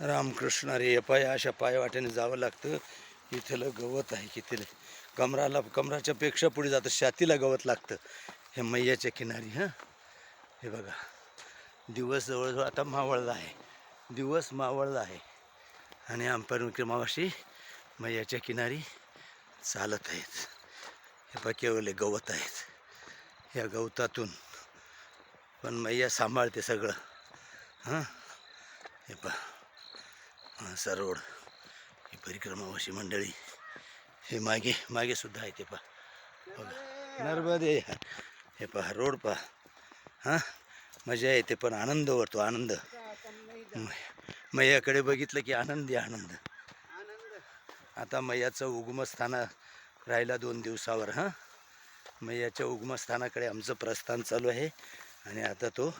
रामकृष्ण रे पाय अशा पायवाट्याने जावं लागतं. इथलं गवत आहे की तिला कमराला कमराच्या पेक्षा पुढे जातं शातीला गवत लागतं. हे मैयाच्या किनारी हां? हे बघा. दिवस जवळजवळ आता मावळला आहे. दिवस मावळला आहे. आणि अंपायर विक्रमावाशी मैयाच्या किनारी चालत आहेत. हे पा केवळ गवत आहेत. या गवतातून पण मैया सांभाळते सगळं. हां? हे पहा सर रोड ही परिक्रमावाशी मंडळी. हे मागे मागे सुद्धा आहे ते पा बघा. नर्मदे. हे पहा रोड पहा. हां? मजा येते पण आनंद वाटतो आनंद. मैयाकडे बघितलं की आनंदी आनंद. आता मैयाचं उगमस्थान राहिला दोन दिवसावर हां? मैयाच्या उगमस्थानाकडे आमचं प्रस्थान चालू आहे. आणि आता तो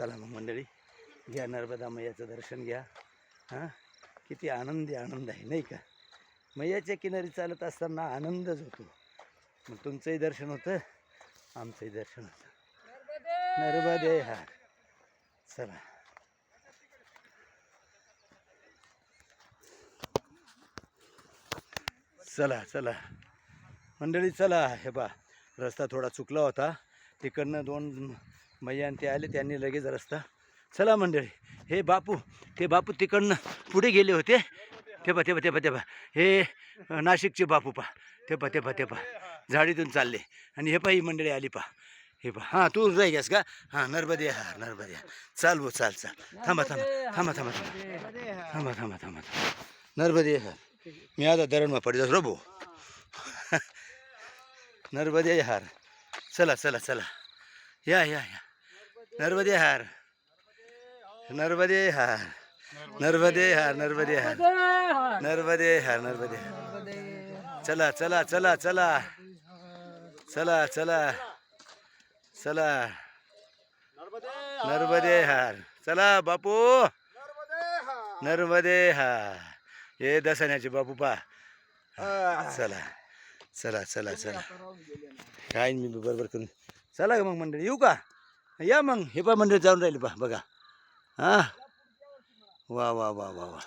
चला मग मंडळी घ्या नर्मदा मैयाचं दर्शन घ्या. हां? किती आनंदी आनंद आहे नाही का? मैयाच्या किनारी चालत असताना आनंदच होतो मग तुमचंही दर्शन होतं आमचंही दर्शन होतं. नर्मदे हार चला. चला चला. मंडळी चला. हे बा रस्ता थोडा चुकला होता. तिकडनं दोन मैया आणि ते आले त्यांनी लगेच रस्ता. चला मंडळी हे बापू ते बापू तिकडनं पुढे गेले होते. ते पा ते पा ते पा ते पा हे नाशिकचे बापू पा ते पा ते पा ते पा झाडीतून चालले. आणि हे पा ही मंडळी आली पा हे पा हां तू जाई घ्यास का? हां नर्मदे हा नर्मदे. चाल भो चाल चाल. थांबा थांबा थांबा थांबा थांबा. थांबा थांबा थांबा नर्मदे हा. मी आता धरणमा पडतो रो भाऊ नर्मदे हार. चला चला चला. या या या. नर्मदे हार. नर्मदे हार. नर्मदे हार नर्मदे हार. नर्मदे हार नर्मदे हार. चला चला चला चला. चला चला. चला. नर्मदे हार. चला बापू. नर्मदे हार. हे दसण्याचे बापू पा चला चला चला चला. काय मी बरोबर करून. चला का मग मंडळी येऊ का? या मग हे पा मंडळी जाऊन राहिले पा बघा. हां? वा वा वा वा वा.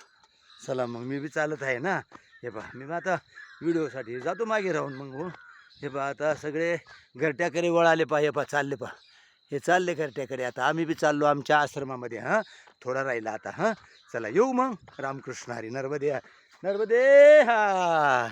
चला मग मी बी चालत आहे ना. हे पहा मी मग आता व्हिडिओसाठी जातो मागे राहून मग हो. हे पहा आता सगळे घरट्याकडे वळाले पा हे पा चालले पा हे चालले घरट्याकडे आता आम्ही बी चाललो आमच्या आश्रमामध्ये हां. थोडा राहिला आता हां. चला येऊ मग. रामकृष्ण हरी नर्मदे नर्मदे हार.